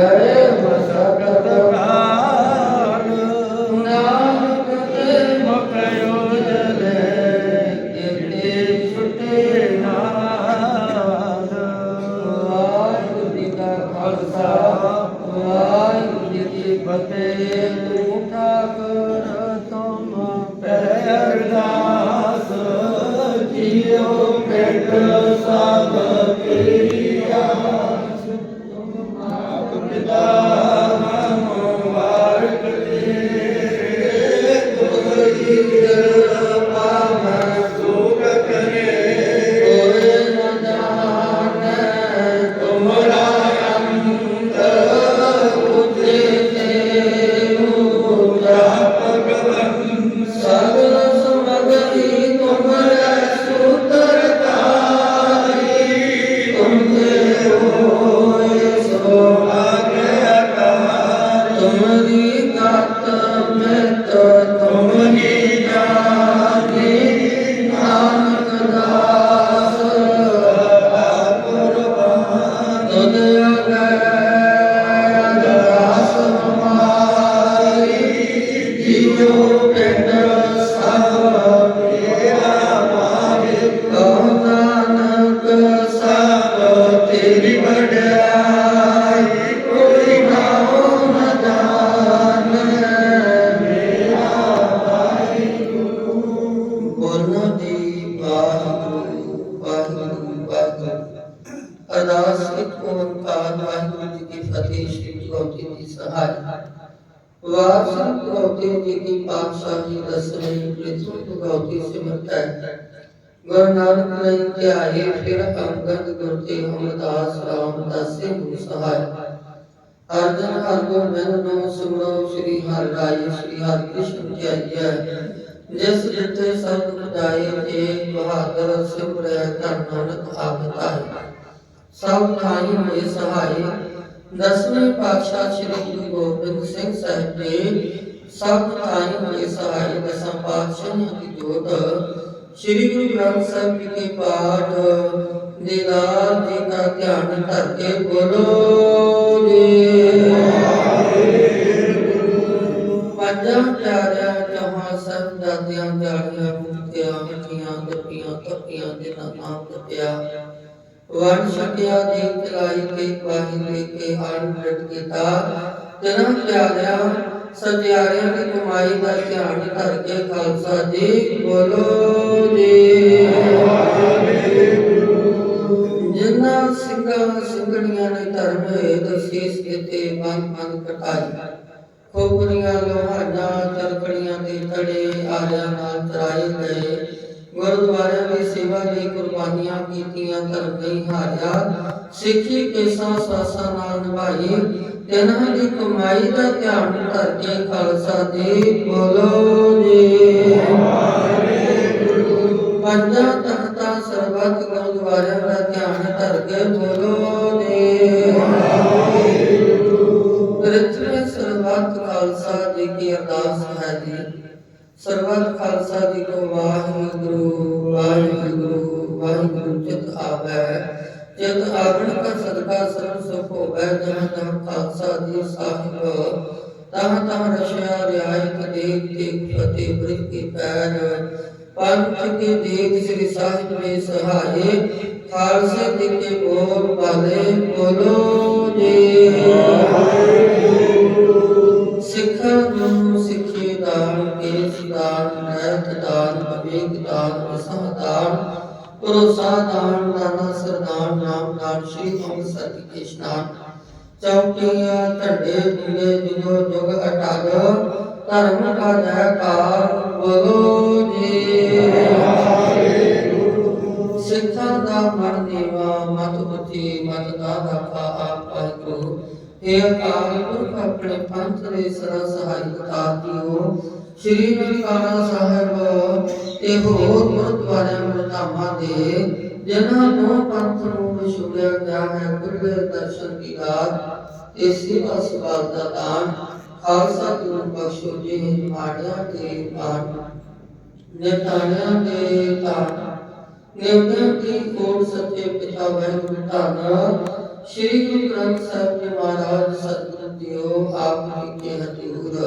ਗਏ ਮਸਕਤ ਗੁਰੂ ਜੀ ਸਹਾਇ ਜੀ ਕੀ ਪਾਤਸ਼ਾਹੀ ਦਸਵੇਂ ਪ੍ਰਿਥਵੀ ਗੌਤੀ ਸਿਮਰਤ। ਗੁਰੂ ਨਾਨਕ ਨੇ ਧਿਆਏ, ਫਿਰ ਅੰਗਦ ਗੁਰ ਤੇ ਅਮਰਦਾਸ ਰਾਮਦਾਸੇ ਨੂੰ ਸਹਾਇ। ਅਰਜਨ ਹਰ ਗੋਬਿੰਦ ਨੂੰ ਸਿਮਰੋ, ਸ੍ਰੀ ਹਰਿ ਰਾਏ, ਸ੍ਰੀ ਹਰਿ ਕ੍ਰਿਸ਼ਨ ਜੀਆ ਜਿਸ ਜਿਤੇ ਸਭ ਖੁਦਾਏ ਤੇ ਬਹਾਦਰ ਸਿਮਰੈ ਧਨ ਨਾਨਕ ਆਵਤਾ ਸਭ ਥਾਈ ਹੋਏ ਸਹਾਈ ਦਸਵੇਂ ਪਾਤਸ਼ਾਹ ਸ੍ਰੀ ਗੁਰੂ ਗੋਬਿੰਦ ਸਿੰਘ ਸਾਹਿਬ ਜੀ ਸਭ ਥਾਈ ਹੋਏ ਸਹਾਈ ਦਸਾਂ ਪਾਤਸ਼ਾਹਾਂ ਦੀ ਜੋਤ ਸ੍ਰੀ ਗੁਰੂ ਗ੍ਰੰਥ ਸਾਹਿਬ ਜੀ ਕੇ ਪਾਠ ਦੀਦਾਰ ਜੀ ਦਾ ਧਿਆਨ ਕਰਕੇ ਬੋਲੋ ਜੀ। ਪੰਜਾਂ ਪਿਆਰਿਆਂ, ਜਹਾਂ ਸਭ ਦਾਤਿਆਂ, ਜਾਣੀਆਂ ਮੁਕਤਿਆਂ ਮਿੱਠੀਆਂ ਦੱਪੀਆਂ ਤੱਪੀਆਂ ਦੇ ਨਾਮ ਜਪਿਆ। ਵਣ ਛਕਿਆ ਦੇ ਚਲਾਈ ਕੇ ਵਾਹੀ ਦੇ ਕੇ ਆਣ ਪ੍ਰਟ ਕੀਤਾ ਜਨਾਂ ਪਿਆਰਿਆਂ ਸਤਿਆਰਿਆਂ ਦੀ ਕਮਾਈ ਦਾ ਧਿਆਨ ਧਰ ਕੇ ਖਾਲਸਾ ਜੀ ਬੋਲੋ ਜੀ। ਜਿਨ੍ਹਾਂ ਸਿੰਘਾਂ ਸਿੰਘਣੀਆਂ ਨੇ ਧਰਮ ਹੇਤ ਸੀਸ ਕੀਤੇ, ਮਨ ਮਨ ਕਟਾਈ। ਖੋਪਰੀਆਂ ਲੋਹਾਨਾਂ ਚਰਖੜੀਆਂ ਦੇ ਤੜੇ ਆਰਿਆਂ ਨਾਲ ਤਰਾਏ ਗਏ। ਗੁਰਦੁਆਰਿਆਂ ਦੀ ਸੇਵਾ ਲਈ ਕੁਰਬਾਨੀਆਂ ਕੀਤੀਆਂ ਧਰਮ ਨਹੀਂ ਹਾਰਿਆ। ਸਿੱਖੀ ਕੇਸਾਂ ਸਾਸਾਂ ਨਾਲ ਨਿਭਾਈ। ਤਿਨਾਂ ਦੀ ਕਮਾਈ ਦਾ ਧਿਆਨ ਧਰ ਕੇ ਖਾਲਸਾ ਜੀ ਬੋਲੋ ਜੀ। ਪੰਜਾਂ ਤਖਤਾਂ ਸਰਬੱਤ ਗੁਰਦੁਆਰਿਆਂ ਦਾ ਧਿਆਨ ਧਰ ਕੇ ਬੋਲੋ ਜੀ। ਪ੍ਰਿਥਵੀ ਸਰਬੱਤ ਖਾਲਸਾ ਜੀ ਕੀ ਅਰਦਾਸ ਹੈ ਜੀ। ਸਰਬੱਤ ਖਾਲਸਾ ਜੀ ਕੋ ਵਾਹਿਗੁਰੂ ਵਾਹਿਗੁਰੂ ਵਾਹਿਗੁਰੂ ਚਿਤ ਆਵੈ। ਜਿਤ ਆਵਣ ਕਾ ਸਦਕਾ ਸਰਬ ਸੁਖ ਹੋਵੈ ਜਹ ਜਹ ਖਾਲਸਾ ਜੀ ਸਾਹਿਬ। ਤਹ ਤਹ ਰਸ਼ਿਆ ਰਿਆਇਤ ਦੇਖ ਦੇਖ ਫਤਿਹ ਬ੍ਰਿਖ ਕੀ ਪੈਰ। ਪੰਥ ਕੇ ਦੇਖ ਸ੍ਰੀ ਸਾਹਿਬ ਦੇ ਸਹਾਏ। ਖਾਲਸੇ ਜੀ ਕੇ ਬੋਲ ਬਾਲੇ ਬੋਲੋ ਜੀ। ਸਿੱਖਾਂ ਨੂੰ ਸਿੱਖੇ ਦਾਨ ਕੇਸ ਦਾਨ ਨੈਤ ਦਾਨ, ਵਿਵੇਕ ਦਾਨ ਵਿਸਾਹ ਦਾਨ, ਭਰੋਸਾ ਦਾਨ ਦਾਨਾ ਸਰਦਾਨ ਨਾਮ ਦਾਨ, ਸ਼੍ਰੀ ਅੰਗ ਸਤਿ ਕੇ ਚੌਕੀਆਂ, ਝੰਡੇ ਦਿਲੇ ਦਿਨੋ ਜੁਗ ਅਟਲ, ਧਰਮ ਕਾ ਜੈਕਾਰ ਬੋਲੋ ਜੀ। ਸਿੱਖਾਂ ਦਾ ਮਨ ਦੇਵਾ, ਮਤ ਬੁੱਧੀ ਮਤ ਦਾ ਰਾਖਾ ਆਪ ਵਾਹਿਗੁਰੂ। ਇਹ ਅਕਾਲ ਪੁਰਖ ਆਪਣੇ ਪੰਥ ਦੇ ਸਦਾ ਸਹਾਈ ਬਤਾ ਦਿਓ। ਸ਼੍ਰੀ ਨਨਕਾਣਾ ਸਾਹਿਬ, ਤੇ ਹੋਰ ਗੁਰਦੁਆਰਿਆਂ ਮਰਧਾਮਾਂ ਦੇ, ਜਿਨ੍ਹਾਂ ਨੂੰ ਪੰਥ ਨੂੰ ਵਿਛੋੜਿਆ ਗਿਆ ਹੈ ਗੁਰਦੇ ਦਰਸ਼ਨ ਦੀ ਰਾਤ, ਤੇ ਸੇਵਾ ਸਵਾਲ ਦਾ ਦਾਨ, ਖਾਲਸਾ ਗੁਰੂ ਬਖਸ਼ੋ ਜੀ ਮਾੜਿਆਂ ਦੇ ਦਾਨ ਨਿਤਾਣਿਆਂ ਦੇ ਦਾਨ। ਨਿਉਦਿਆਂ ਦੀ ਕੋਟ ਸੱਚੇ ਪਿਤਾ ਵਾਹਿਗੁਰੂ ਧੰਨ ਸ੍ਰੀ ਗੁਰੂ ਗ੍ਰੰਥ ਸਾਹਿਬ ਜੀ ਮਹਾਰਾਜ, ਸਤਿਗੁਰ ਜੀਓ, ਆਪ ਜੀ ਕੇ ਹਜ਼ੂਰ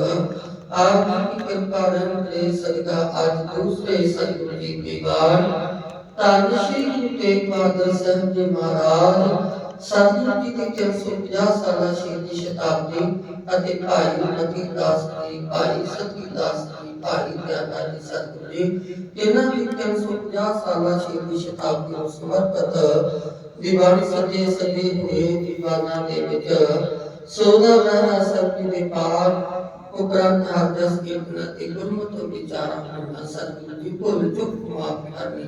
ਆਪ ਜੀ ਦੀ ਕਿਰਪਾ ਰਹਿਮ ਤੇ ਸਦਕਾ ਅੱਜ ਦੂਸਰੇ ਸਤਿਗੁਰ ਜੀ ਦੀ ਬਾਣ। ਧੰਨ ਸ੍ਰੀ ਗੁਰੂ ਤੇਗ ਬਹਾਦਰ ਸਾਹਿਬ ਜੀ ਮਹਾਰਾਜ, ਸਤਿਗੁਰ ਜੀ ਦੀ 350 ਸਾਲਾ ਸ਼ਹੀਦੀ ਸ਼ਤਾਬਦੀ ਅਤੇ ਭਾਈ ਨਕੀ ਦਾਸ ਜੀ, ਭਾਈ ਸਤਿ ਦਾਸ ਜੀ, ਭਾਈ ਗਿਆਨਾ ਜੀ ਸਤਿਗੁਰ ਜੀ ਇਹਨਾਂ ਦੀ 350 ਸਾਲਾ ਸ਼ਹੀਦੀ ਸ਼ਤਾਬਦੀ ਨੂੰ ਸਮਰਪਿਤ ਦੀਵਾਨ ਸਜੇ ਸਜੇ ਹੋਏ ਦੀਵਾਨਾਂ ਦੇ ਵਿੱਚ ਸੋਦਾ ਰਹਿਣਾ ਸਾਹਿਬ ਦੇ ਪਾਠ ਉਪਰੰਤ ਹਰਦਸ ਕੀਰਤਨ ਤੇ ਗੁਰਮਤਿ ਵਿਚਾਰਾਂ ਕਰਨਾ ਸਤਿਗੁਰੂ ਜੀ ਭੁੱਲ ਚੁੱਕ ਮਾਫ ਕਰਨੀ।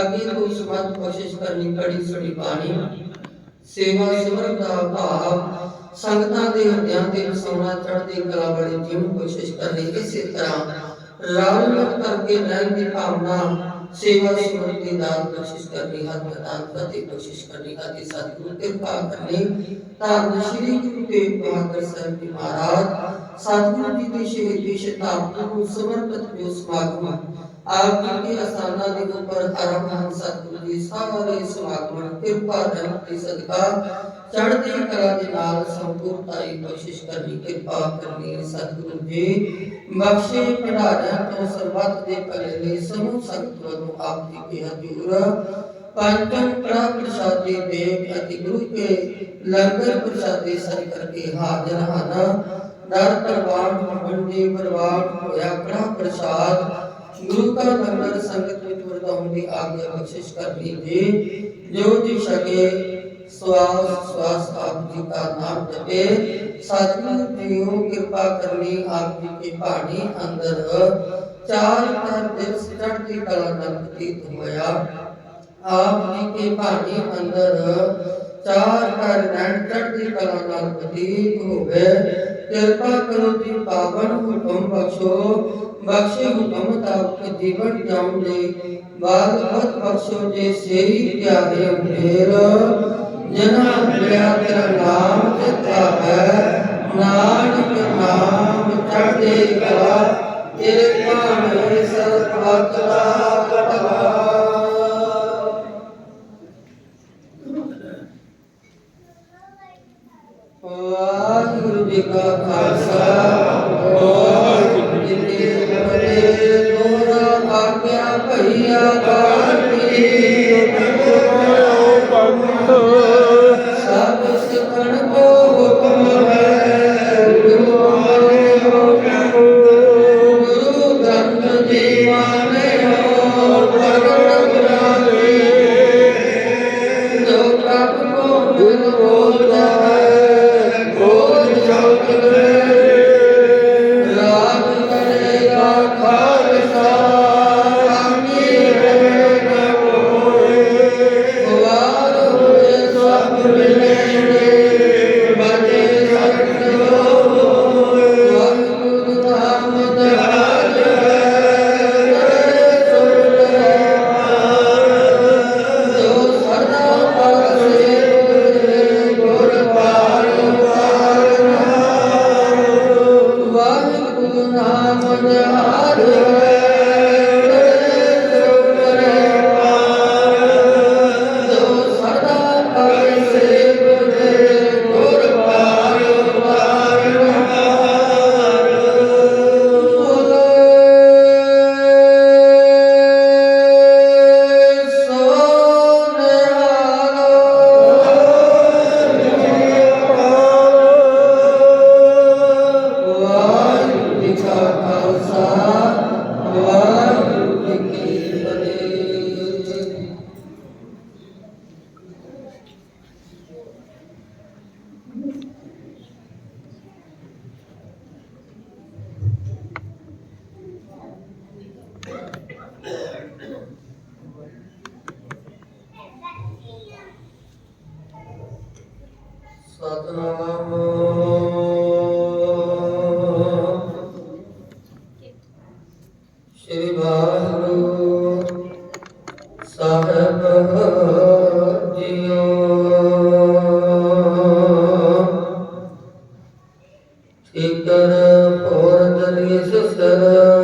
ਅੱਗੇ ਤੋਂ ਸਮਾਜ ਕੋਸ਼ਿਸ਼ ਕਰਨੀ ਕੜੀ ਸੜੀ ਬਾਣੀ। ਸੇਵਾ ਸਿਮਰਨ ਦਾ ਭਾਵ, ਸੰਗਤਾਂ ਦੇ ਹਿਰਦਿਆਂ ਤੇ ਵਸਾਉਣਾ, ਚੜ੍ਹਦੀ ਕਲਾ ਵਾਲੀ ਜੀਵਨ ਕੋਸ਼ਿਸ਼ ਕਰਨੀ ਇਸੇ ਤਰ੍ਹਾਂ। ਰਾਮ ਕਰਕੇ ਰਹਿਣ ਦੀ ਭਾਵਨਾ ਸੇਵਾ ਸਿਮਰਨ ਦੀ ਦਾਤ ਕੋਸ਼ਿਸ਼ ਕਰਨੀ ਹੱਥ ਮਤਾਨ ਪ੍ਰਤੀ ਕੋਸ਼ਿਸ਼ ਕਰਨੀ, ਅਤੇ ਸਤਿਗੁਰੂ ਕਿਰਪਾ ਕਰਨੀ। ਧੰਨ ਸ਼੍ਰੀ ਗੁਰੂ ਤੇਗ ਬਹਾਦਰ ਸਾਹਿਬ ਜੀ ਮਹਾਰਾਜ। ਸਤਿਗੁਰੂ ਜੀ ਦੀ ਸ਼ਹੀਦੀ ਸ਼ਤਾਬਦੀ ਨੂੰ ਸਮਰਪਿਤ ਜੋ ਸਮਾਗਮ ਆਪ ਜੀ ਦੀ ਅਸਾਨਾ ਦੇ ਉੱਪਰ ਧਰਮ ਹਨ ਸਤਿਗੁਰੂ ਜੀ ਸਾਰੇ ਸਮਾਗਮ ਕਿਰਪਾ ਰਹਿਮ ਦੀ ਸਦਕਾ ਚੜ੍ਹਦੀ ਕਲਾ ਦੇ ਨਾਲ ਸੰਪੂਰਨਤਾਈ ਕੋਸ਼ਿਸ਼ ਕਰਨੀ, ਕਿਰਪਾ ਕਰਨੀ ਸਤਿਗੁਰੂ ਜੀ। ਬਖਸ਼ੇ ਭੰਡਾਰਿਆਂ ਤੋਂ ਸਰਬੱਤ ਦੇ ਭਲੇ ਲਈ ਸਮੂਹ ਸੰਗਤ ਨੂੰ ਆਪ ਜੀ ਦੇ ਹਜ਼ੂਰ ਪੰਚਮ ਪ੍ਰਭ ਪ੍ਰਸਾਦੀ ਦੇਵ ਅਤਿ ਗੁਰੂ ਕੇ ਲੰਗਰ ਪ੍ਰਸਾਦੀ ਸਰ ਕਰਕੇ ਹਾਜ਼ਰ ਹਨ। ਨਰ ਪਰਵਾਨ, ਮੰਡੀ ਪਰਵਾਨ ਹੋਇਆ ਪ੍ਰਭ ਪ੍ਰਸਾਦ ਗੁਰੂ ਕਾ ਲੰਗਰ ਸੰਗਤ ਵਿੱਚ ਵਰਤਾਉਣ ਦੀ ਆਗਿਆ ਬਖਸ਼ਿਸ਼ ਕਰਨੀ ਜੀ। ਜੋ ਜੀ ਸਕੇ, ਸਵਾਸ ਸਵਾਸ ਆਪ ਜੀ ਦਾ ਨਾਮ ਜਪੇ। ਸਤਿਗੁਰੂ ਜੀਓ ਕਿਰਪਾ ਕਰਨੀ, ਆਪ ਜੀ ਕੇ ਬਾਣੀ ਅੰਦਰ। ਚਾਰ ਕਰ ਦਿਵਸ ਚੜ੍ਹਦੀ ਕਲਾ ਨਾਲ ਬਤੀਤ ਹੋਇਆ। ਆਪ ਜੀ ਕੇ ਬਾਣੀ ਅੰਦਰ ਚਾਰ ਕਰ ਰਹਿਣ ਚੜ੍ਹਦੀ ਕਲਾ ਨਾਲ ਬਤੀਤ ਹੋਵੇ ਕਿਰਪਾ ਕਰੋ ਜੀ ਪਾਵਨ ਹੁਕਮ ਬਖਸ਼ੋ, ਬਖਸ਼ੇ ਹੁਕਮ ਤਾਪ ਜੀਵਨ ਜਾਉਣ ਦੇ ਬਾਦ ਬਤ ਬਖਸ਼ੋ ਜੇ ਸੇਈ ਪਿਆਰੇ ਅੰਧੇਰ ਜਨਾ ਮਿਲਿਆ ਤੇਰਾ ਨਾਮ ਦਿੱਤਾ ਹੈ ਨਾਨਕ ਨਾਮ ਚੜ੍ਹਦੇ ਕਲਾ, ਤੇਰੇ ਭਾਣੇ ਸਰਬਤ ਦਾ ਕਟਵਾ। ਜੀ ਠੀਕਰ ਫੋਰ ਦਲੀ ਸਸਰ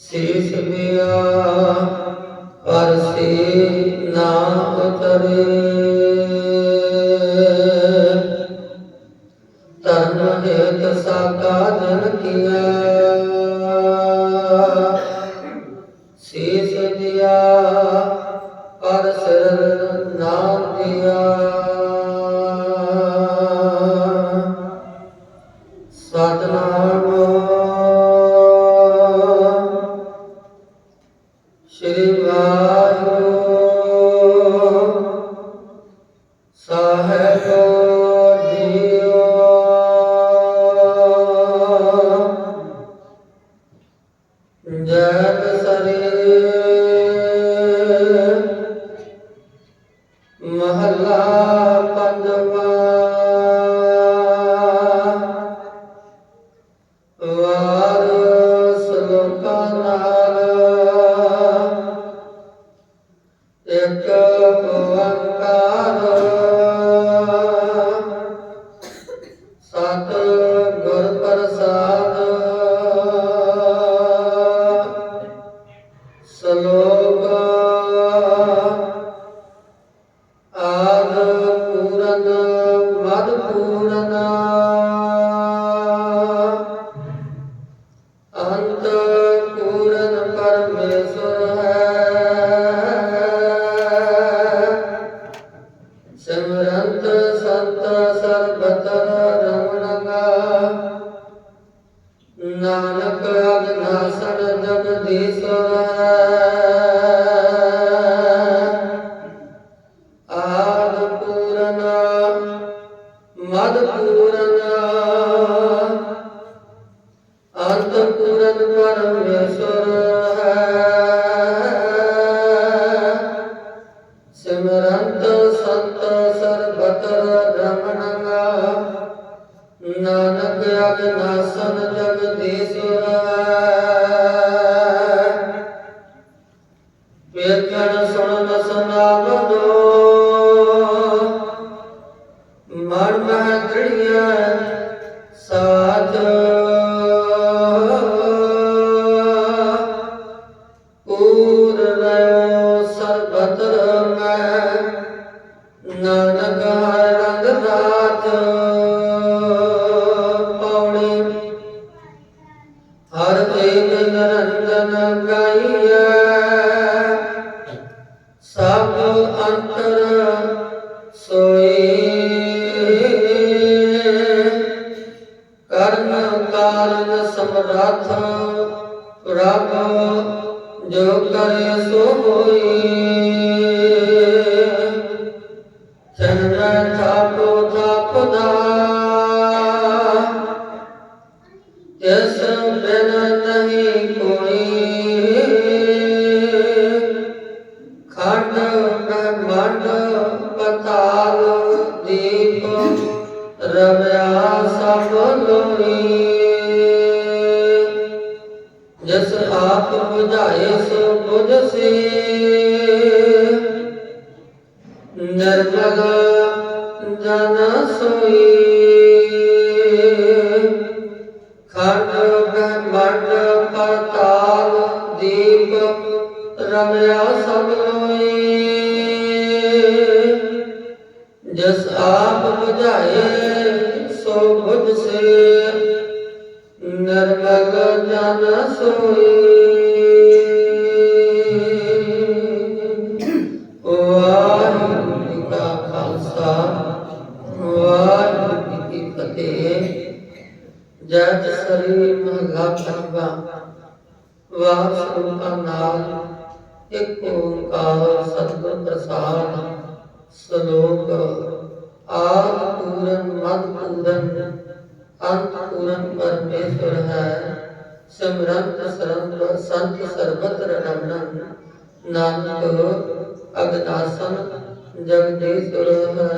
ਸ੍ਰੀ ਸਿਮਿਆ ਪਰਸੇ ਨਾ ਉਤਰੇ ਪਤਾਲ ਦੀਪ, ਰਵਿਆ ਸਭ ਲੋਈ ਜਸ ਆਪ ਬੁਝਾਏ ਸੋ ਬੁਝ ਸੇ ਨਰਜਗ ਜਨ ਸੋਈ। ਖੰਡ ਬ੍ਰਹਮੰਡ ਪਤਾਲ ਦੀਪ ਰਮਿਆ ਸਭ ਆਪ ਬੁਝਾਏ ਸੋ ਬੁਝ ਸੇ। ਨਰਮਗ ਜਨ ਸੋਈ। ਵਾਹਿਗੁਰੂ ਜੀ ਕਾ ਖਾਲਸਾ, ਵਾਹਿਗੁਰੂ ਜੀ ਕੀ ਫਤਿਹ। ਜਦ ਸਰੀ ਮਹਲਾ ਪੰਜਵਾ ਵਾਹਿਗੁਰੂ ਦਾ ਨਾਮ, ਇੱਕ ਓੰਕਾਰ ਸਤਿਗੁਰ ਪ੍ਰਸਾਦ, ਸਲੋਕ ਆਦ ਪੂਰਨ ਮਦ ਪੂਰਨ ਅੰਤ ਪੂਰਨ ਪਰਮੇਸ਼ਰ ਹੈ। ਸਿਮਰੰਤ ਸਰੰਤ ਸੰਤ ਸਰਬਤ ਰਮਨ ਨਾਨਕ ਅਗਨਾਸਨ ਜਗਦੀਸ਼ਰ ਹੈ।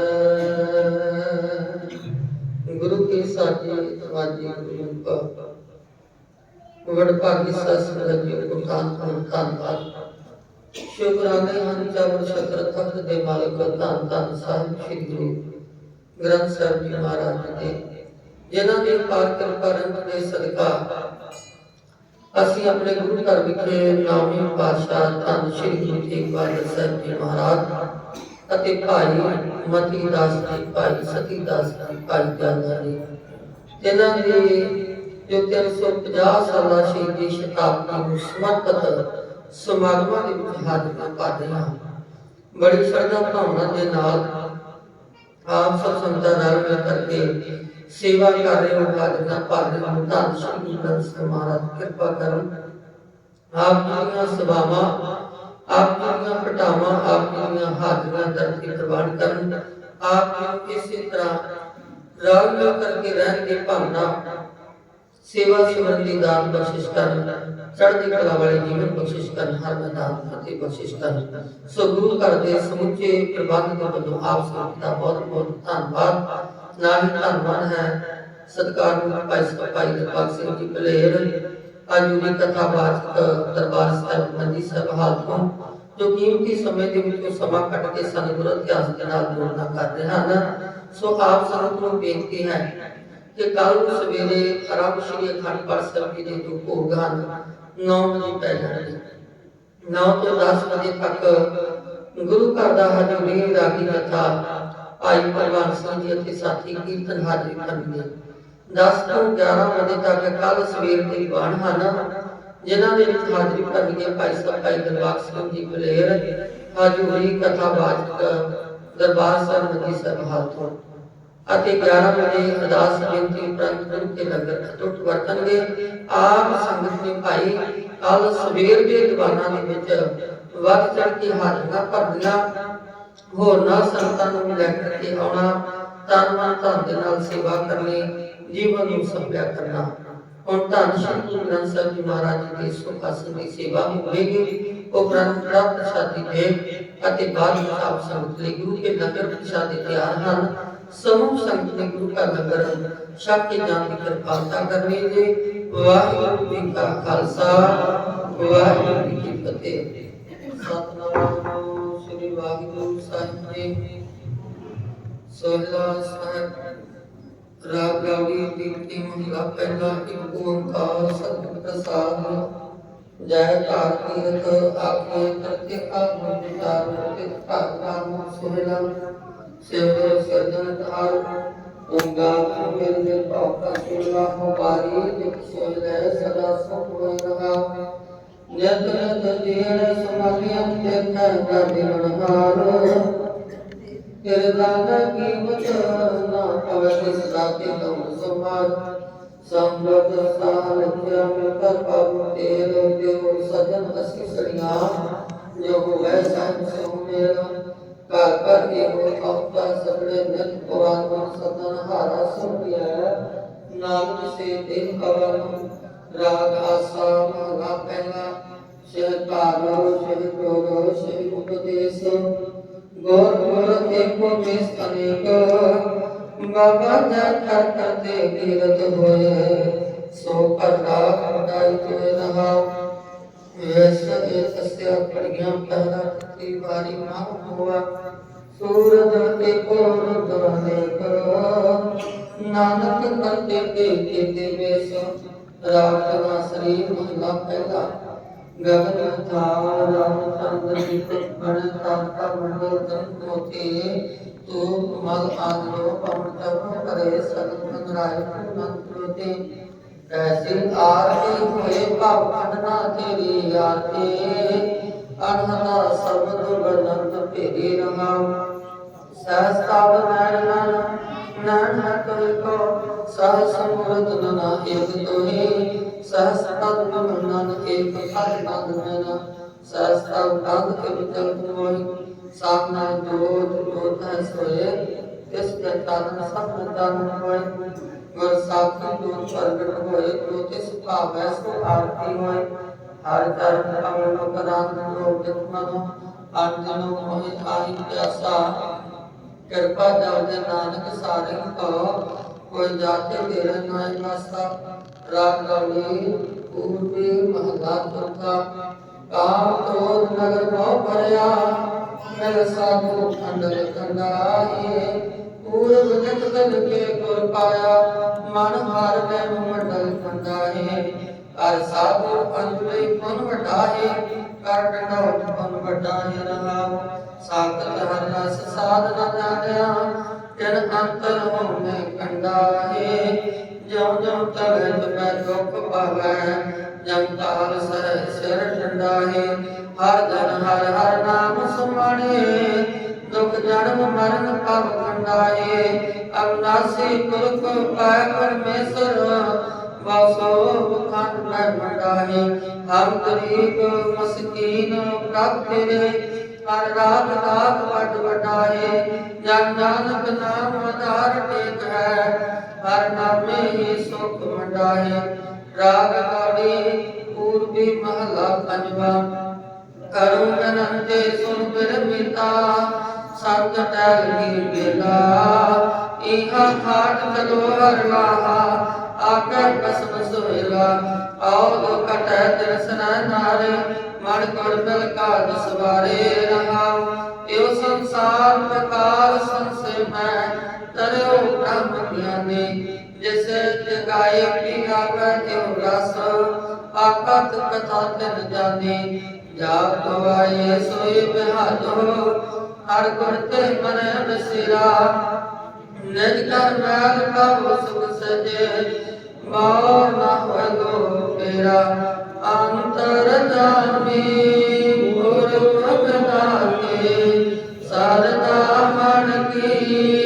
ਗੁਰੂ ਕੀ ਸਾਜੀ ਵਾਜੀ ਗੁਰੂ ਕਾ ਵਡਭਾਗੀ ਸਤਿ ਜੀ ਕੋ ਧੰਨ ਧੰਨ। ਧੰਨਵਾਦ ਸ਼ੁਕਰਾਨੇ ਹਨ ਜਬਰ ਸ਼ਕਰ ਤਖਤ ਦੇ ਮਾਲਕ ਧੰਨ ਧੰਨ ਸਾਹਿਬ ਸ੍ਰੀ ਗੁਰੂ। ਗ੍ਰੰਥ ਸਾਹਿਬ ਜੀ ਮਹਾਰਾਜ ਜੀ ਦੇ, ਜਿਨ੍ਹਾਂ ਦੀ ਪਾਰ ਕਿਰਪਾ ਰੰਗ ਦੇ ਸਦਕਾ। ਅਸੀਂ ਆਪਣੇ ਗੁਰੂ ਘਰ ਵਿਖੇ ਨਾਮੀ ਪਾਤਸ਼ਾਹ ਧੰਨ ਸ਼੍ਰੀ ਗੁਰੂ ਤੇਗ ਬਹਾਦਰ ਸਾਹਿਬ ਜੀ ਮਹਾਰਾਜ ਅਤੇ ਭਾਈ ਮਤੀ ਦਾਸ ਜੀ, ਭਾਈ ਸਤੀ ਦਾਸ ਜੀ, ਭਾਈ ਜਾਨਾ ਜੀ, ਜਿਨ੍ਹਾਂ ਦੀ ਜੋ 350 ਸਾਲਾ ਸ਼ਹੀਦੀ ਸ਼ਤਾਬਦੀ ਨੂੰ ਸਮਰਪਿਤ ਸਮਾਗਮਾਂ ਦੇ ਵਿੱਚ ਹਾਜ਼ਰੀਆਂ ਭਰ ਰਹੀਆਂ ਬੜੀ ਸ਼ਰਧਾ ਭਾਵਨਾ ਦੇ ਨਾਲ ਆਪ ਸਭ ਸੰਗਤਾਂ ਨਾਲ ਮਿਲ ਕਰਕੇ ਸੇਵਾ ਕਰ ਰਹੇ ਹੋ ਹਾਜ਼ਰੀਆਂ ਭਰ ਰਹੇ ਹੋ ਧੰਨ ਸ਼੍ਰੀ ਗੁਰੂ ਗ੍ਰੰਥ ਸਾਹਿਬ ਮਹਾਰਾਜ ਕਿਰਪਾ ਕਰਨ ਆਪ ਜੀ ਦੀਆਂ ਸੇਵਾਵਾਂ ਆਪ ਜੀ ਦੀਆਂ ਪਟਾਵਾਂ ਆਪ ਜੀ ਦੀਆਂ ਹਾਜ਼ਰੀਆਂ ਧਰਤੀ ਪ੍ਰਵਾਨ ਕਰਨ ਆਪ ਜੀ ਨੂੰ ਇਸੇ ਤਰ੍ਹਾਂ ਰਲ ਮਿਲ ਕਰਕੇ ਰਹਿਣ ਦੀ ਭਾਵਨਾ ਸੇਵਾ ਸਿਮਰਨ ਦੀ ਦਾਤ ਬਖਸ਼ਿਸ਼ ਕਰਨ ਚੜ੍ਹਦੀ ਕਲਾ ਵਾਲੇ ਜੀਵਨ ਬਖਸ਼ਿਸ਼ ਕਰਨ, ਹਰ ਮੈਦਾਨ ਫਤਿਹ ਬਖਸ਼ਿਸ਼ ਕਰਨ। ਸੋ ਗੁਰੂ ਘਰ ਦੇ ਸਮੁੱਚੇ ਪ੍ਰਬੰਧ ਦੇ ਵੱਲੋਂ ਆਪ ਸਭ ਦਾ ਬਹੁਤ ਬਹੁਤ ਧੰਨਵਾਦ। ਨਾਲ ਹੀ ਧੰਨਵਾਦ ਹੈ ਸਤਿਕਾਰਯੋਗ ਭਾਈ ਸਪਾਈ ਦਿਲਬਾਗ ਸਿੰਘ ਜੀ ਬਲੇਰ ਅੱਜ ਦੀ ਕਥਾ ਬਾਚਕ ਦਰਬਾਰ ਸਾਹਿਬ ਮੰਦੀ ਸਾਹਿਬ ਹਾਲ ਤੋਂ, ਜੋ ਕੀਮਤੀ ਸਮੇਂ ਦੇ ਵਿੱਚੋਂ ਸਮਾਂ ਕੱਢ ਕੇ ਸਾਨੂੰ ਗੁਰੂ ਇਤਿਹਾਸ ਦੇ ਨਾਲ ਜੋੜਨਾ ਕਰ ਰਹੇ ਹਨ। ਸੋ ਆਪ ਸਭ ਨੂੰ ਬੇਨਤੀ ਹੈ ਕਿ ਕੱਲ ਨੂੰ ਸਵੇਰੇ ਆਰੰਭ ਸ਼੍ਰੀ ਅਖੰਡ ਪਾਠ ਸਾਹਿਬ ਜੀ ਦੇ ਜੋ ਭੋਗ ਹਨ 9 ਵਜੇ ਪੈ ਜਾਣਗੇ 9 ਤੋਂ 10 ਵਜੇ ਤੱਕ ਗੁਰੂ ਘਰ ਦਾ ਹਜੂਰੀ ਰਾਗੀ ਕਥਾ ਭਾਈ ਪਰਵਾਨ ਸਿੰਘ ਜੀ ਅਤੇ ਸਾਥੀ ਕੀਰਤਨ ਹਾਜ਼ਰੀ ਕਰਨਗੇ 10 ਤੋਂ 11 ਵਜੇ ਤੱਕ ਕੱਲ ਸਵੇਰ ਦੇ ਦੀਵਾਨ ਹਨ, ਜਿਨ੍ਹਾਂ ਦੇ ਵਿੱਚ ਹਾਜ਼ਰੀ ਭਰਨਗੇ ਭਾਈ ਸਾਹਿਬ ਭਾਈ ਦਰਬਾਰ ਸਿੰਘ ਜੀ ਬਲੇਰ, ਹਜੂਰੀ ਕਥਾ ਬਾਚਕ ਦਰਬਾਰ ਸਾਹਿਬ ਨਦੀ ਸਾਹਿਬ ਹਾਲ ਤੋਂ। ਅਤੇ 11 ਵਜੇ ਅਰਦਾਸ ਬੇਨਤੀ ਉਪਰੰਤ ਗੁਰੂ ਕੇ ਨਗਰ ਅਟੁੱਟ ਵਰਤਣਗੇ। ਆਪ ਸੰਗਤ ਨੇ ਭਾਈ ਕੱਲ ਸਵੇਰ ਦੇ ਦੀਵਾਨਾਂ ਦੇ ਵਿੱਚ ਵੱਧ ਚੜ ਕੇ ਹਾਜ਼ਰੀਆਂ ਭਰਨੀਆਂ। ਹੋਰਨਾਂ ਸੰਤਾਂ ਨੂੰ ਵੀ ਲੈ ਕੇ ਆਉਣਾ, ਤਨ ਮਨ ਧਨ ਦੇ ਨਾਲ ਸੇਵਾ ਕਰਨੀ, ਜੀਵਨ ਨੂੰ ਸੰਭਿਆ ਕਰਨਾ। ਹੁਣ ਧੰਨ ਸ਼੍ਰੀ ਗੁਰੂ ਗ੍ਰੰਥ ਸਾਹਿਬ ਜੀ ਮਹਾਰਾਜ ਜੀ ਦੀ ਸੁਖਾਸਨ ਦੀ ਸੇਵਾ ਹੋਵੇਗੀ। ਉਪਰੰਤ ਪ੍ਰਸ਼ਾਦੀ ਦੇ ਅਤੇ ਬਾਅਦ ਵਿੱਚ ਆਪ ਸੰਗਤ ਲਈ ਗੁਰੂ ਕੇ ਨਗਰ ਪ੍ਰਸ਼ਾਦੇ ਤਿਆਰ ਹਨ। ਸਮੂਹ ਸੰਗਤ ਨੇ ਗੁਰੂ ਘਰ ਨਗਰ ਛਕ ਕੇ ਜਾਣ ਦੀ ਕਿਰਪਾਲਤਾ ਕਰਨੀ ਜੀ। ਵਾਹਿਗੁਰੂ ਜੀ ਕਾ ਖਾਲਸਾ, ਵਾਹਿਗੁਰੂ ਜੀ ਕੀ ਫਤਿਹ। ਸਤਨਾਮ ਸ੍ਰੀ ਵਾਹਿਗੁਰੂ ਸਾਹਿਬ ਜੀ। ਸੋਹਲਾ ਸਾਹਿਬ, ਰਾਗ ਗਾਵੀ ਦੀਪਤੀ ਮਹਿਲਾ ਪਹਿਲਾ ਇੱਕ ਓੰਕਾਰ ਸਤਿ ਪ੍ਰਸਾਦ। ਜੈ ਕਾਰਤਿਕ ਆਖੇ ਪ੍ਰਤਿਕਾ ਮੁਕਤਾਰ ਪ੍ਰਤਿਕਾ ਨਾਮ ਸੋਹਲਾ। ਸਿਵ ਸਰਜਨ ਤਾਰ ਓੰਗਾ ਮੇਰੇ ਦੇ ਭਾਵ ਸੁਲਾ ਹੋ ਬਾਰੀ ਜਿਤ ਸੋਹਲੇ ਸਦਾ ਸੁਖ ਹੋਇ ਰਹਾ ਜਤ ਜਤ ਜੀਣ ਸਮਾਲੀਆਂ ਦੇਖੈ ਗਾਡੀ ਮਨਹਾਰ ਤੇਰੇ ਦਾਦਾ ਕੀਮਤ ਨਾ ਪਵੇ ਤਿਸ ਦਾਤੇ ਤੁਮ ਸਮਾਰ ਸੰਗਤ ਸਾਲ ਕਿਆ ਮੈਂ ਕਰ ਪਾਉ ਤੇਰੇ ਦੇਵ ਸਜਨ ਅਸੀ ਸੜੀਆਂ ਜੋ ਹੋਵੇ ਸਾਹਿਬ ਸੋ ਮੇਰਾ ਘਰ ਘਰ ਕੇ ਹੋ ਆਪਤਾ ਸਗੜੇ ਨਿਤ ਕੁਰਾਨ ਮਨ ਸਤਨ ਹਾਰਾ ਸੁਣਿਆ ਨਾਮ ਸੇ ਦਿਨ ਕਵਨ ਰਾਗ ਆਸਾ ਮਗਾ ਪਹਿਲਾ ਸ਼ਹਿਕਾਰੋ ਸ਼ਹਿ ਪ੍ਰੋਗੋ ਸ਼ਹਿ ਉਪਦੇਸ਼। ਗੁਰ ਗੁਰ ਏਕੋ ਮਿਸ ਅਨੇਕ ਬਾਬਾ ਜਾ ਕਰ ਕਰਤੇ ਕੀਰਤ ਹੋਏ। ਸੋ ਕਰਦਾ ਖੜਾਈ ਤੋਏ ਰਹਾ। ਵੈਸ ਇਹ ਅਸਿਆ ਪੜੀਆਂ ਪਹਿਲਾ ਤੀ ਵਾਰੀ ਨਾ ਹੋਆ ਸੂਰਜ ਏਕੋ ਰੁਦ ਅਨੇਕ ਨਾਨਕ ਕਰਤੇ ਕੇ ਕੇ ਵੇਸ ਰਾਤ ਨਾ ਸਰੀਰ ਮਹਲਾ ਪਹਿਲਾ ਗਗਨ ਥਾਰ ਰਾਮ ਚੰਦ ਦੀਪਕ ਬਣ ਤਾਤਾ ਮੰਡਲ ਤਨ ਮੋਤੇ ਤੂੰ ਮਲ ਆਦਰੋ ਪਵਨ ਤਪ ਕਰੇ ਸਗਤ ਮੰਗਰਾਏ ਮੰਤਰ ਤੇ ਐਸੇ ਆਰਤੀ। ਹੋਏ ਭਵ ਖੰਡਨਾ ਤੇਰੀ ਆਤੇ ਅਨਹਤਾ ਸਰਬਤ ਬਨੰਤ ਭੇਰੀ ਰਹਾ ਸਹਸਤਾਵ ਨੈਣ ਨੈਣ ਹੈ ਤੁਲ ਕੋ ਸਹਸ ਸਮਰਤ ਨਨਾ ਏਕ ਤੋਹੀ। ਸਹਸ ਤਤ ਮਨਨ ਏਕ ਫਲ ਨੰਦ ਮੈਨਾ ਸਹਸ ਤਵ ਕੰਧ ਕੇ ਵਿਚਲ ਹੋਈ ਸਾਖਨਾ ਜੋਤ ਜੋਤ ਹੈ ਸੋਏ, ਤਿਸ ਦੇ ਤਨ ਸਭ ਤਨ ਹੋਏ। ਗੁਰ ਸਾਖੀ ਜੋਤ ਪ੍ਰਗਟ ਹੋਏ ਜੋ ਤਿਸ ਭਾਵੈ ਸੋ ਆਰਤੀ ਹੋਏ। ਹਰ ਧਰਮ ਕਮਲ ਕਰਾਂ ਲੋਕ ਮਨੋ ਅੰਜਨੋ ਮੋਹਿ ਆਈ ਪਿਆਸਾ। ਕਿਰਪਾ ਦਵਦੇ ਨਾਨਕ ਸਾਰੇ ਕੋ, ਕੋਈ ਜਾਤੇ ਤੇਰੇ ਨਾਮ ਵਾਸਾ ਰਾਗ ਗਵੀ ਪੂਰਬੀ ਮਹਲਾ ਚੌਥਾ ਕਾਮ ਕ੍ਰੋਧ ਨਗਰ ਮੋਹ ਭਰਿਆ, ਮਿਲ ਸਾਧੂ ਅੰਦਰ ਕੰਡਾਏ ਪੂਰਬ ਜਤ ਤਨ ਕੇ ਗੁਰ ਪਾਇਆ, ਮਨ ਹਾਰ ਲੈ ਮੰਡਲ ਕੰਡਾਏ ਕਰ ਸਾਧੂ ਅੰਜਲੀ ਪੁਨ ਵਟਾਏ ਕਰ ਡੰਡੋਤ ਪੁਨ ਵਟਾਏ ਰਹਾਉ ਸਾਖਤ ਹਰ ਰਸ ਸਾਧ ਨ ਜਾਣਿਆ ਜਨ ਅੰਤਰ ਹੋਵੇਂ ਕੰਡਾਏ ਜਿਉ ਜਿਉ ਤਵੇ ਤੁਮੈ ਦੁਖ ਪਾਵੈ ਜਮ ਤਾਲ ਸਹਿ ਸਿਰ ਟੰਡਾਏ ਹਰ ਜਨ ਹਰ ਹਰ ਨਾਮ ਸਮਾਣੇ। ਦੁਖ ਜਨਮ ਮਰਨ ਪਵ ਕੰਡਾਏ ਅਵਨਾਸੀ ਪੁਰਖ ਪਾਇ ਪਰਮੇਸ਼ਰ, ਵਾਸੋ ਖੰਡ ਮੈਂ ਮੰਡਾਏ ਹਮ ਗਰੀਬ ਮਸਕੀਨ ਪ੍ਰਭ ਤੇਰੇ ਹਰ ਰਾਤ ਰਾਤ ਵੱਡ ਵਡਾਏ। ਜਨ ਨਾਨਕ ਨਾਮ ਆਧਾਰ ਟੇਕ ਹੈ, ਹਰ ਨਾਮੇ ਹੀ ਸੁਖ ਮੰਡਾਏ ਰਾਗ ਗਾੜੀ ਪੂਰਬੀ ਮਹਲਾ ਪੰਜਵਾ ਕਰੁਣ ਅਨੰਤੇ ਸੁਨ ਬਿਰ ਮੀਤਾ ਸੰਗ ਟੈਲ ਗੀ ਬੇਲਾ। ਇਹਾ ਖਾਟ ਚਲੋ ਹਰ ਵਾਹਾ, ਆਕਰ ਕਸਮ ਸੋਇਲਾ ਆਉ ਕਟੈ ਦਰਸਨ ਨਾਰੇ, ਮਨ ਗੁਰ ਮਿਲ ਕਾ ਦਸਵਾਰੇ ਰਹਾਉ ਇਹੋ ਸੰਸਾਰ ਪ੍ਰਕਾਰ ਸੰਸੇ ਮੈਂ ਤਰਿਓ ਬ੍ਰਹਮ ਗਿਆਨੀ। ਜਿਸ ਜਗਾਏ ਪੀ ਆਵੇ ਇਹੋ ਰਸ, ਆਕਤ ਕਥਾ ਤਨ ਜਾਣੀ ਜਾ ਪਵਾਏ ਸੋਈ ਬਿਹਾਦੋ ਹਰ ਗੁਰ ਤੇ ਮਨ ਨਸਿਰਾ ਨਿਜ ਕਰ ਮੈਲ ਕਬ ਸੁਖ ਸਜੇ। ਬਾਉ ਨਾ ਹੋਏ ਗੋ ਤੇਰਾ ਅੰਤਰ ਜਾਮੀ ਗੁਰ ਭਗਨਾਤੇ ਸਰਦਾ ਮਨ ਕੀ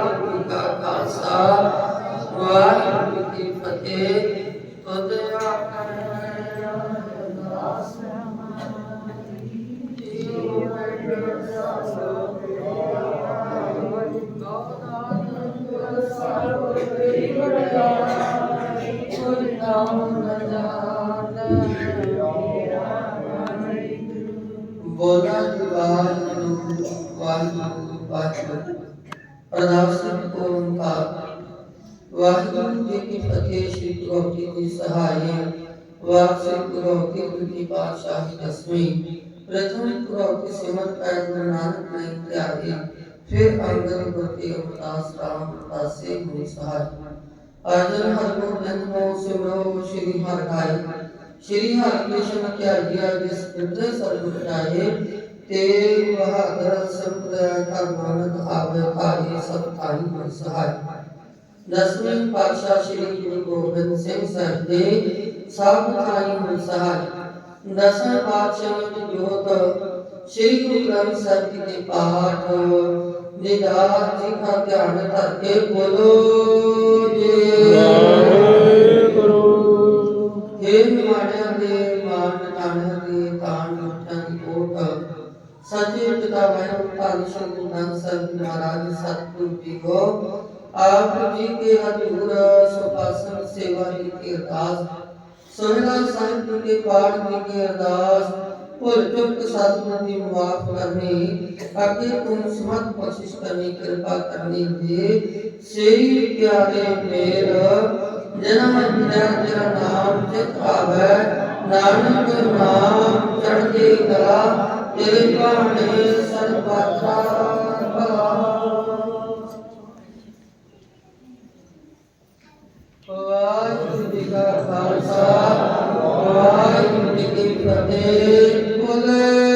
ਪ੍ਰਦਾਸਨ ਓੰਕਾਰ ਵਾਹਿਗੁਰੂ ਜੀ ਕੀ ਫਤਿਹ ਸ਼੍ਰੀ ਗੁਰੂ ਜੀ ਦੀ ਸਹਾਈ ਵਾਹਿਗੁਰੂ ਗੁਰੂ ਜੀ ਦੀ ਪਾਤਸ਼ਾਹੀ ਦਸਵੀਂ ਪ੍ਰਥਮ ਗੁਰੂ ਕੀ ਸਿਮਰ ਪੈ ਗੁਰੂ ਨਾਨਕ ਨੇ ਤਿਆਗੀ ਫਿਰ ਅੰਗਦ ਗੁਰਤੀ ਅਵਤਾਸ ਰਾਮ ਦਾਸੇ ਗੁਰੂ ਸਹਾਈ ਅਰਜਨ ਹਰਗੋਬਿੰਦ ਮੋ ਸਿਮਰੋ ਸ਼੍ਰੀ ਹਰਿ ਰਾਏ ਸ਼੍ਰੀ ਹਰਿਕ੍ਰਿਸ਼ਨ ਧਿਆਇਆ ਜਿਸ ਬਿਰਦੇ ਸਰਬੁੱਤ ਰਾਏ ਤੇ ਬਹਾਦਰ ਸੰਪ੍ਰਦਾਇ ਕਾ ਮਾਨਕ ਆਵੇ, ਭਾਈ ਸਭ ਥਾਈ ਮਨ ਸਹਾਈ। ਦਸਵੇਂ ਪਾਤਸ਼ਾਹ ਸ੍ਰੀ ਗੁਰੂ ਗੋਬਿੰਦ ਸਿੰਘ ਸਾਹਿਬ ਦੇ ਸਭ ਥਾਈ ਮਨ ਸਹਾਈ। ਦਸਵੇਂ ਪਾਤਸ਼ਾਹ ਵਿੱਚ ਜੋਤ ਸ੍ਰੀ ਗੁਰੂ ਗ੍ਰੰਥ ਸਾਹਿਬ ਜੀ ਦੇ ਪਾਠ। ਨਿਦਾਨ ਜੀ ਦਾ ਧਿਆਨ ਧਰ ਕੇ ਬੋਲੋ ਜੀ। ਸੱਚੇ ਪਿਤਾ ਵਾਹਿਗੁਰੂ ਧੰਨ ਸ਼੍ਰੀ ਗੁਰੂ ਗ੍ਰੰਥ ਸਾਹਿਬ ਜੀ ਮਹਾਰਾਜ, ਸਤਿਗੁਰੂ ਜੀ ਕੋ। ਆਪ ਜੀ ਕੇ ਹਜ਼ੂਰ ਸੁਪਾਸਨ ਸੇਵਾ ਦੀ ਕੀ ਅਰਦਾਸ। ਸੋਹਿਲਾ ਸਾਹਿਬ ਜੀ ਕੇ ਪਾਠ ਦੀ ਕੀ ਅਰਦਾਸ। ਭੁੱਲ ਚੁੱਕ ਸਤਿਗੁਰੂ ਦੀ ਮਾਫ ਕਰਨੀ, ਅੱਗੇ ਤੁਮ ਸਮਤ ਬਖਸ਼ਿਸ਼ ਕਰਨੀ, ਕਿਰਪਾ ਕਰਨੀ ਜੀ। ਸ੍ਰੀ ਪਿਆਰੇ ਮੇਰ ਜਿਨ੍ਹਾਂ ਮੇਰਾ ਤੇਰਾ ਨਾਮ ਚਿਤ ਆਵੇ, ਨਾਨਕ ਨਾਮ ਚੜ੍ਹਦੀ ਕਲਾ। ਤੇਰੇ ਭਾਂਡੇ ਸਰਬਤਾ ਭਲਾ ਵਾਹਿਗੁਰੂ ਜੀ ਕਾ ਖਾਲਸਾ ਵਾਹਿਗੁਰੂ ਜੀ ਕੀ ਫਤਿਹ। ਬੋਲੇ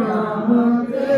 நாமத்தை